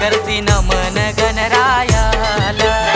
करती नमन गणरायाला.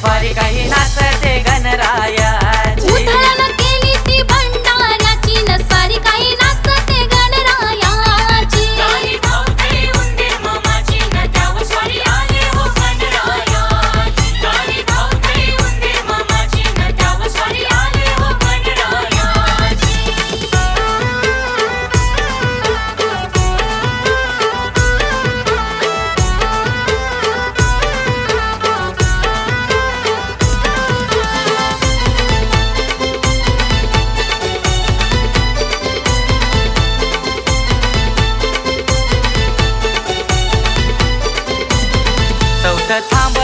party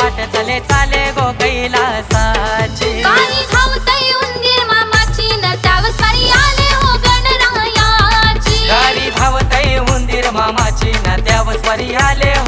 वाट चले चाले गो कैलासाची. काही खाऊतय उंदिर मामाची न त्यावसारी धावतय उंदीर मामाची न आले हो